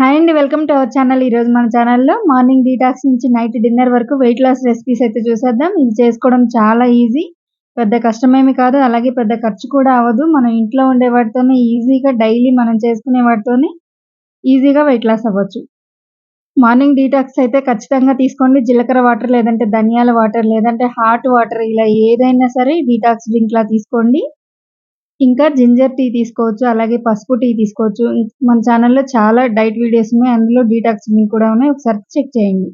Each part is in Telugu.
హాయ్ అండి వెల్కమ్ టు అవర్ ఛానల్. ఈరోజు మన ఛానల్లో మార్నింగ్ డీటాక్స్ నుంచి నైట్ డిన్నర్ వరకు వెయిట్ లాస్ రెసిపీస్ అయితే చూసేద్దాం. ఇది చేసుకోవడం చాలా ఈజీ. పెద్ద కష్టమేమి కాదు అలాగే పెద్ద ఖర్చు కూడా అవ్వదు. మనం ఇంట్లో ఉండే వాటితోనే ఈజీగా డైలీ మనం చేసుకునే వాటితోనే ఈజీగా వెయిట్ లాస్ అవ్వచ్చు. మార్నింగ్ డీటాక్స్ అయితే ఖచ్చితంగా తీసుకోండి. జీలకర్ర వాటర్ లేదంటే ధనియాల వాటర్ లేదంటే హాట్ వాటర్ ఇలా ఏదైనా సరే డీటాక్స్ డ్రింక్లా తీసుకోండి. ఇంకా జింజర్ టీ తీసుకోవచ్చు అలాగే పసుపు టీ తీసుకోవచ్చు. మన ఛానల్లో చాలా డైట్ వీడియోస్ ఉన్నాయి అందులో డీటాక్స్ డ్రింక్ కూడా ఉన్నాయి ఒకసారి చెక్ చేయండి.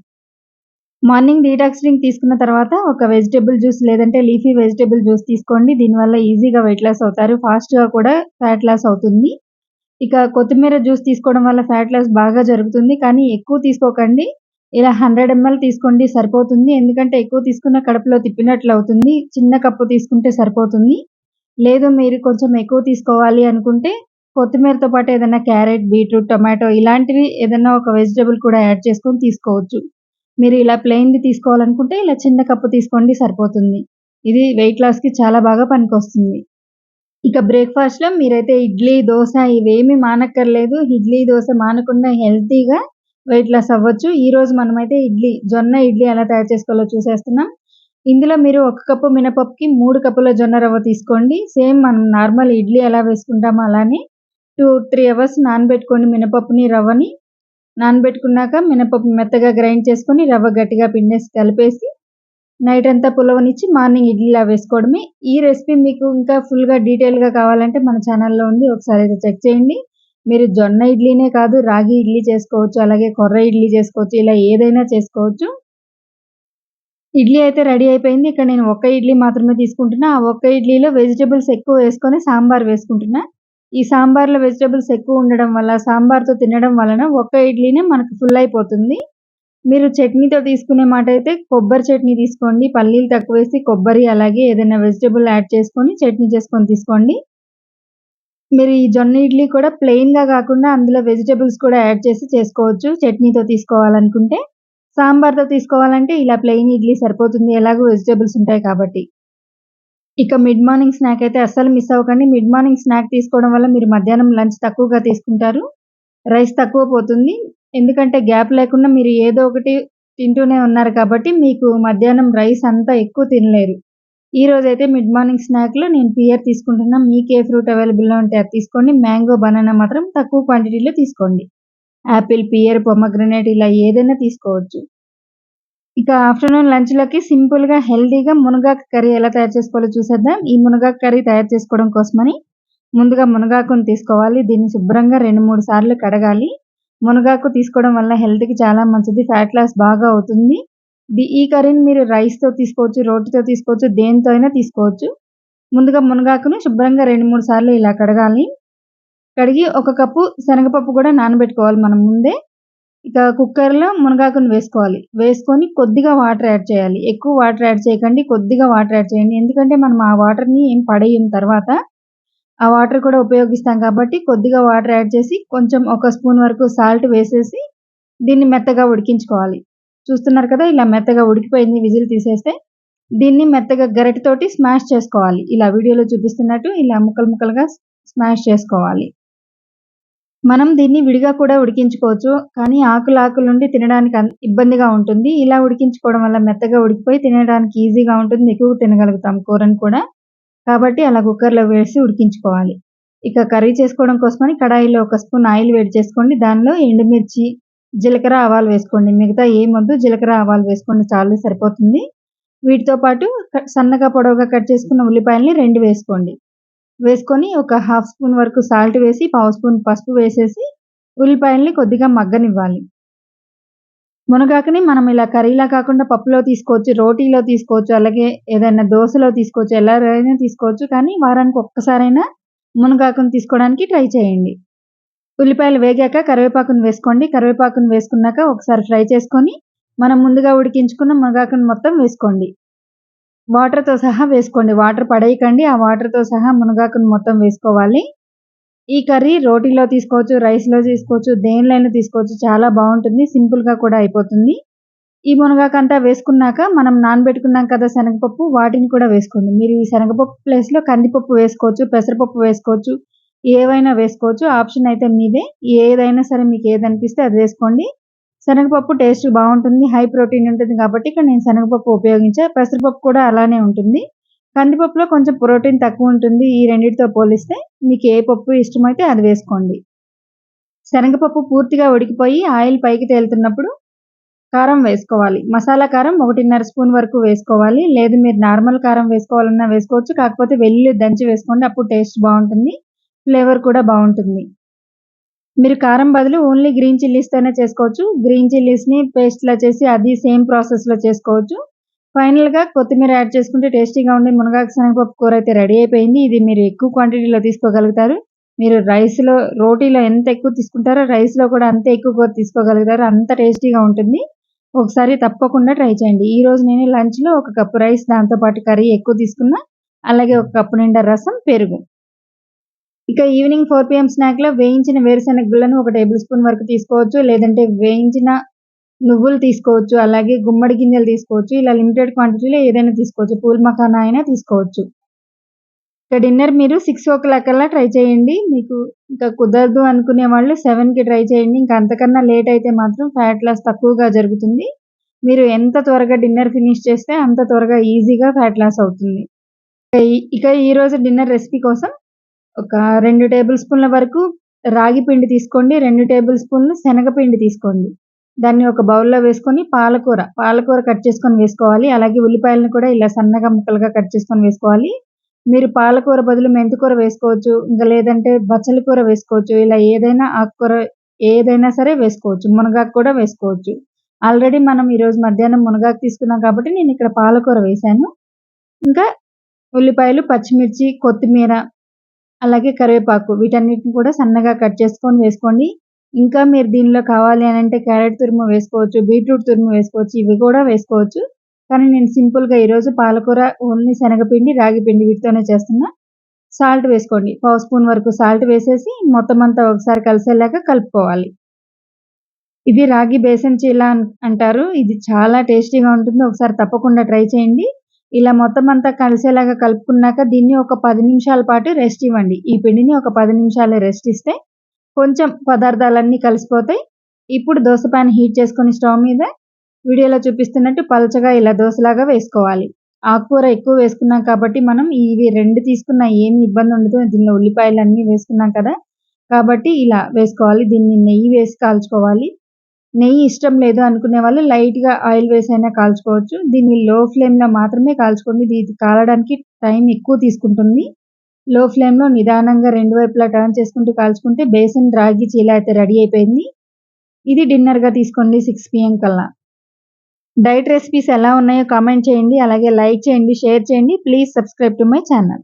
మార్నింగ్ డీటాక్స్ డ్రింక్ తీసుకున్న తర్వాత ఒక వెజిటేబుల్ జ్యూస్ లేదంటే లీఫీ వెజిటేబుల్ జ్యూస్ తీసుకోండి దీనివల్ల ఈజీగా వెయిట్ లాస్ అవుతారు ఫాస్ట్గా కూడా ఫ్యాట్ లాస్ అవుతుంది. ఇక కొత్తిమీర జ్యూస్ తీసుకోవడం వల్ల ఫ్యాట్ లాస్ బాగా జరుగుతుంది కానీ ఎక్కువ తీసుకోకండి. ఇలా హండ్రెడ్ ఎంఎల్ తీసుకోండి సరిపోతుంది. ఎందుకంటే ఎక్కువ తీసుకున్న కడుపులో తిప్పినట్లు అవుతుంది చిన్న కప్పు తీసుకుంటే సరిపోతుంది. లేదు మీరు కొంచెం ఎక్కువ తీసుకోవాలి అనుకుంటే కొత్తిమీరతో పాటు ఏదైనా క్యారెట్ బీట్రూట్ టొమాటో ఇలాంటివి ఏదైనా ఒక వెజిటేబుల్ కూడా యాడ్ చేసుకొని తీసుకోవచ్చు. మీరు ఇలా ప్లెయిన్ది తీసుకోవాలనుకుంటే ఇలా చిన్న కప్పు తీసుకోండి సరిపోతుంది. ఇది వెయిట్ లాస్కి చాలా బాగా పనికొస్తుంది. ఇక బ్రేక్ఫాస్ట్లో మీరైతే ఇడ్లీ దోశ ఇవేమి మానక్కర్లేదు. ఇడ్లీ దోశ మానకుండా హెల్తీగా వెయిట్ లాస్ అవ్వచ్చు. ఈరోజు మనమైతే ఇడ్లీ జొన్న ఇడ్లీ ఎలా తయారు చేసుకోవాలో చూసేస్తున్నాం. ఇందులో మీరు ఒక కప్పు మినపప్పుకి మూడు కప్పుల జొన్న రవ్వ తీసుకోండి. సేమ్ మనం నార్మల్ ఇడ్లీ ఎలా వేసుకుంటామో అలానే టూ త్రీ అవర్స్ నానబెట్టుకోండి మినపప్పుని రవ్వని నానబెట్టుకున్నాక మినపప్పు మెత్తగా గ్రైండ్ చేసుకొని రవ్వ గట్టిగా పిండేసి కలిపేసి నైట్ అంతా పులవనిచ్చి మార్నింగ్ ఇడ్లీలా వేసుకోవడమే. ఈ రెసిపీ మీకు ఇంకా ఫుల్గా డీటెయిల్గా కావాలంటే మన ఛానల్లో ఉంది. ఒకసారి అయితే చెక్ చేయండి. మీరు జొన్న ఇడ్లీనే కాదు రాగి ఇడ్లీ చేసుకోవచ్చు అలాగే కొర్ర ఇడ్లీ చేసుకోవచ్చు ఇలా ఏదైనా చేసుకోవచ్చు. ఇడ్లీ అయితే రెడీ అయిపోయింది. ఇక్కడ నేను ఒక్క ఇడ్లీ మాత్రమే తీసుకుంటున్నా. ఆ ఒక్క ఇడ్లీలో వెజిటేబుల్స్ ఎక్కువ వేసుకొని సాంబార్ వేసుకుంటున్నా. ఈ సాంబార్లో వెజిటేబుల్స్ ఎక్కువ ఉండడం వల్ల సాంబార్తో తినడం వలన ఒక్క ఇడ్లీనే మనకు ఫుల్ అయిపోతుంది. మీరు చట్నీతో తీసుకునే మాట అయితే కొబ్బరి చట్నీ తీసుకోండి. పల్లీలు తక్కువ వేసి కొబ్బరి అలాగే ఏదైనా వెజిటేబుల్ యాడ్ చేసుకొని చట్నీ చేసుకొని తీసుకోండి. మీరు ఈ జొన్న ఇడ్లీ కూడా ప్లెయిన్గా కాకుండా అందులో వెజిటేబుల్స్ కూడా యాడ్ చేసి చేసుకోవచ్చు. చట్నీతో తీసుకోవాలనుకుంటే సాంబార్తో తీసుకోవాలంటే ఇలా ప్లెయిన్ ఇడ్లీ సరిపోతుంది. ఎలాగో వెజిటేబుల్స్ ఉంటాయి కాబట్టి. ఇక మిడ్ మార్నింగ్ స్నాక్ అయితే అస్సలు మిస్ అవ్వకండి. మిడ్ మార్నింగ్ స్నాక్ తీసుకోవడం వల్ల మీరు మధ్యాహ్నం లంచ్ తక్కువగా తీసుకుంటారు. రైస్ తక్కువ పోతుంది. ఎందుకంటే గ్యాప్ లేకుండా మీరు ఏదో ఒకటి తింటూనే ఉన్నారు కాబట్టి మీకు మధ్యాహ్నం రైస్ అంతా ఎక్కువ తినలేరు. ఈ రోజు అయితే మిడ్ మార్నింగ్ స్నాక్లో నేను పియర్ తీసుకుంటున్నా. మీకు ఏ ఫ్రూట్ అవైలబుల్లో ఉంటే అది తీసుకోండి. మ్యాంగో బనానా మాత్రం తక్కువ క్వాంటిటీలో తీసుకోండి. యాపిల్ పియర్ పొమగ్రనేట్ ఇలా ఏదైనా తీసుకోవచ్చు. ఇక ఆఫ్టర్నూన్ లంచ్లోకి సింపుల్గా హెల్దీగా మునగాకు కర్రీ ఎలా తయారు చేసుకోవాలో చూసేద్దాం. ఈ మునగాకు కర్రీ తయారు చేసుకోవడం కోసమని ముందుగా మునగాకును తీసుకోవాలి. దీన్ని శుభ్రంగా రెండు మూడు సార్లు కడగాలి. మునగాకు తీసుకోవడం వల్ల హెల్త్కి చాలా మంచిది. ఫ్యాట్ లాస్ బాగా అవుతుంది. ఈ కర్రీని మీరు రైస్తో తీసుకోవచ్చు రోటితో తీసుకోవచ్చు దేనితో అయినా తీసుకోవచ్చు. ముందుగా మునగాకును శుభ్రంగా రెండు మూడు సార్లు ఇలా కడగాలి. కడిగి ఒక కప్పు శనగపప్పు కూడా నానబెట్టుకోవాలి మనం ముందే. ఇక కుక్కర్లో మునగాకును వేసుకోవాలి. వేసుకొని కొద్దిగా వాటర్ యాడ్ చేయాలి. ఎక్కువ వాటర్ యాడ్ చేయకండి. కొద్దిగా వాటర్ యాడ్ చేయండి. ఎందుకంటే మనం ఆ వాటర్ని ఏం పడేయం తర్వాత. ఆ వాటర్ కూడా ఉపయోగిస్తాం కాబట్టి కొద్దిగా వాటర్ యాడ్ చేసి కొంచెం ఒక స్పూన్ వరకు సాల్ట్ వేసేసి దీన్ని మెత్తగా ఉడికించుకోవాలి. చూస్తున్నారు కదా ఇలా మెత్తగా ఉడికిపోయింది విజిల్ తీసేస్తే. దీన్ని మెత్తగా గరిటతోటి స్మాష్ చేసుకోవాలి. ఇలా వీడియోలో చూపిస్తున్నట్టు ఇలా ముక్కలు ముక్కలుగా స్మాష్ చేసుకోవాలి. మనం దీన్ని విడిగా కూడా ఉడికించుకోవచ్చు. కానీ ఆకులు ఆకులు నుండి తినడానికి ఇబ్బందిగా ఉంటుంది. ఇలా ఉడికించుకోవడం వల్ల మెత్తగా ఉడికిపోయి తినడానికి ఈజీగా ఉంటుంది. ఎక్కువ తినగలుగుతాం కూరని కూడా. కాబట్టి అలా కుక్కర్లో వేసి ఉడికించుకోవాలి. ఇక కర్రీ చేసుకోవడం కోసమని కడాయిలో ఒక స్పూన్ ఆయిల్ వేడి చేసుకోండి. దానిలో ఎండుమిర్చి జీలకర్ర ఆవాలు వేసుకోండి. మిగతా ఏమొద్దు జీలకర్ర ఆవాలు వేసుకోండి. చాలు సరిపోతుంది. వీటితో పాటు సన్నగా పొడవుగా కట్ చేసుకున్న ఉల్లిపాయలని రెండు వేసుకోండి. వేసుకొని ఒక హాఫ్ స్పూన్ వరకు సాల్ట్ వేసి పావు స్పూన్ పసుపు వేసేసి ఉల్లిపాయల్ని కొద్దిగా మగ్గనివ్వాలి. మునగాకుని మనం ఇలా కర్రీలా కాకుండా పప్పులో తీసుకోవచ్చు రోటీలో తీసుకోవచ్చు అలాగే ఏదైనా దోశలో తీసుకోవచ్చు ఎలాగైనా తీసుకోవచ్చు కానీ వారానికి ఒక్కసారైనా మునగాకుని తీసుకోవడానికి ట్రై చేయండి. ఉల్లిపాయలు వేగాక కరివేపాకును వేసుకోండి. కరివేపాకును వేసుకున్నాక ఒకసారి ఫ్రై చేసుకొని మనం ముందుగా ఉడికించుకున్న మునగాకును మొత్తం వేసుకోండి. వాటర్తో సహా వేసుకోండి. వాటర్ పడేయకండి. ఆ వాటర్తో సహా మునగాకును మొత్తం వేసుకోవాలి. ఈ కర్రీ రోటీలో తీసుకోవచ్చు రైస్లో తీసుకోవచ్చు దేనిలైనా తీసుకోవచ్చు. చాలా బాగుంటుంది. సింపుల్గా కూడా అయిపోతుంది. ఈ మునగాకంతా వేసుకున్నాక మనం నానబెట్టుకున్నాం కదా శనగపప్పు వాటిని కూడా వేసుకోండి. మీరు ఈ శనగపప్పు ప్లేస్లో కందిపప్పు వేసుకోవచ్చు పెసరపప్పు వేసుకోవచ్చు ఏవైనా వేసుకోవచ్చు. ఆప్షన్ అయితే మీదే. ఏదైనా సరే మీకు ఏదనిపిస్తే అది వేసుకోండి. శనగపప్పు టేస్ట్ బాగుంటుంది హై ప్రోటీన్ ఉంటుంది కాబట్టి ఇక్కడ నేను శనగపప్పు ఉపయోగించా. పెసరపప్పు కూడా అలానే ఉంటుంది. కందిపప్పులో కొంచెం ప్రోటీన్ తక్కువ ఉంటుంది. ఈ రెండింటితో పోలిస్తే మీకు ఏ పప్పు ఇష్టమైతే అది వేసుకోండి. శనగపప్పు పూర్తిగా ఉడికిపోయి ఆయిల్ పైకి తేలుతున్నప్పుడు కారం వేసుకోవాలి. మసాలా కారం ఒకటిన్నర స్పూన్ వరకు వేసుకోవాలి. లేదు మీరు నార్మల్ కారం వేసుకోవాలన్నా వేసుకోవచ్చు. కాకపోతే వెల్లుల్లి దంచి వేసుకోండి. అప్పుడు టేస్ట్ బాగుంటుంది. ఫ్లేవర్ కూడా బాగుంటుంది. మీరు కారం బదులు ఓన్లీ గ్రీన్ చిల్లీస్తోనే చేసుకోవచ్చు. గ్రీన్ చిల్లీస్ని పేస్ట్లా చేసి అది సేమ్ ప్రాసెస్లో చేసుకోవచ్చు. ఫైనల్గా కొత్తిమీర యాడ్ చేసుకుంటే టేస్టీగా ఉండే మునగాకు శనగపప్పు కూర అయితే రెడీ అయిపోయింది. ఇది మీరు ఎక్కువ క్వాంటిటీలో తీసుకోగలుగుతారు. మీరు రైస్లో రోటీలో ఎంత ఎక్కువ తీసుకుంటారో రైస్లో కూడా అంతే ఎక్కువ కూర తీసుకోగలుగుతారు. అంత టేస్టీగా ఉంటుంది. ఒకసారి తప్పకుండా ట్రై చేయండి. ఈరోజు నేను లంచ్లో ఒక కప్పు రైస్ దాంతోపాటు కర్రీ ఎక్కువ తీసుకున్నా. అలాగే ఒక కప్పు నిండా రసం పెరుగు. ఇక ఈవినింగ్ ఫోర్ పిఎం స్నాక్లో వేయించిన వేరుశెనగ గుళ్ళను ఒక టేబుల్ స్పూన్ వరకు తీసుకోవచ్చు లేదంటే వేయించిన నువ్వులు తీసుకోవచ్చు అలాగే గుమ్మడి గింజలు తీసుకోవచ్చు ఇలా లిమిటెడ్ క్వాంటిటీలో ఏదైనా తీసుకోవచ్చు పూల్ మఖానా అయినా తీసుకోవచ్చు. ఇక డిన్నర్ మీరు సిక్స్ ఓ క్లాక్ అలా ట్రై చేయండి మీకు ఇంకా కుదరదు అనుకునే వాళ్ళు సెవెన్కి ట్రై చేయండి ఇంకా అంతకన్నా లేట్ అయితే మాత్రం ఫ్యాట్ లాస్ తక్కువగా జరుగుతుంది. మీరు ఎంత త్వరగా డిన్నర్ ఫినిష్ చేస్తే అంత త్వరగా ఈజీగా ఫ్యాట్ లాస్ అవుతుంది. ఇక ఈరోజు డిన్నర్ రెసిపీ కోసం ఒక రెండు టేబుల్ స్పూన్ల వరకు రాగి పిండి తీసుకోండి రెండు టేబుల్ స్పూన్లు శనగపిండి తీసుకోండి. దాన్ని ఒక బౌల్లో వేసుకొని పాలకూర పాలకూర కట్ చేసుకొని వేసుకోవాలి. అలాగే ఉల్లిపాయలను కూడా ఇలా సన్నగా ముక్కలుగా కట్ చేసుకొని వేసుకోవాలి. మీరు పాలకూర బదులు మెంతికూర వేసుకోవచ్చు ఇంకా లేదంటే బచ్చలి కూర వేసుకోవచ్చు ఇలా ఏదైనా ఆకుకూర ఏదైనా సరే వేసుకోవచ్చు మునగాకు కూడా వేసుకోవచ్చు. ఆల్రెడీ మనం ఈరోజు మధ్యాహ్నం మునగాకు తీసుకున్నాం కాబట్టి నేను ఇక్కడ పాలకూర వేశాను. ఇంకా ఉల్లిపాయలు పచ్చిమిర్చి కొత్తిమీర అలాగే కరివేపాకు వీటన్నిటిని కూడా సన్నగా కట్ చేసుకొని వేసుకోండి. ఇంకా మీరు దీనిలో కావాలి అని అంటే క్యారెట్ తురుము వేసుకోవచ్చు బీట్రూట్ తురుము వేసుకోవచ్చు ఇవి కూడా వేసుకోవచ్చు. కానీ నేను సింపుల్గా ఈరోజు పాలకూర ఓన్లీ శనగపిండి రాగి పిండి వీటితోనే చేస్తున్నా. సాల్ట్ వేసుకోండి. పావు స్పూన్ వరకు సాల్ట్ వేసేసి మొత్తం అంతా ఒకసారి కలిసేలాగా కలుపుకోవాలి. ఇది రాగి బేసన్ చీల అంటారు. ఇది చాలా టేస్టీగా ఉంటుంది. ఒకసారి తప్పకుండా ట్రై చేయండి. ఇలా మొత్తం అంతా కలిసేలాగా కలుపుకున్నాక దీన్ని ఒక పది నిమిషాల పాటు రెస్ట్ ఇవ్వండి. ఈ పిండిని ఒక పది నిమిషాలు రెస్ట్ ఇస్తే కొంచెం పదార్థాలన్నీ కలిసిపోతాయి. ఇప్పుడు దోశ పాన్ హీట్ చేసుకుని స్టవ్ మీద వీడియోలో చూపిస్తున్నట్టు పలచగా ఇలా దోశలాగా వేసుకోవాలి. ఆకుకూర ఎక్కువ వేసుకున్నాం కాబట్టి మనం ఇవి రెండు తీసుకున్న ఏమి ఇబ్బంది ఉండదు. దీనిలో ఉల్లిపాయలు అన్నీ వేసుకున్నాం కదా. కాబట్టి ఇలా వేసుకోవాలి. దీన్ని నెయ్యి వేసి కాల్చుకోవాలి. నెయ్యి ఇష్టం లేదు అనుకునే వాళ్ళు లైట్గా ఆయిల్ వేసి అయినా కాల్చుకోవచ్చు. దీన్ని లో ఫ్లేమ్లో మాత్రమే కాల్చుకోండి. ఇది కాలడానికి టైం ఎక్కువ తీసుకుంటుంది. లో ఫ్లేమ్లో నిదానంగా రెండు వైపులా టర్న్ చేసుకుంటూ కాల్చుకుంటే బేసన్ రాగి చీల అయితే రెడీ అయిపోయింది. ఇది డిన్నర్గా తీసుకోండి సిక్స్ పిఎం కల్లా. డైట్ రెసిపీస్ ఎలా ఉన్నాయో కామెంట్ చేయండి. అలాగే లైక్ చేయండి షేర్ చేయండి. Please subscribe to my channel.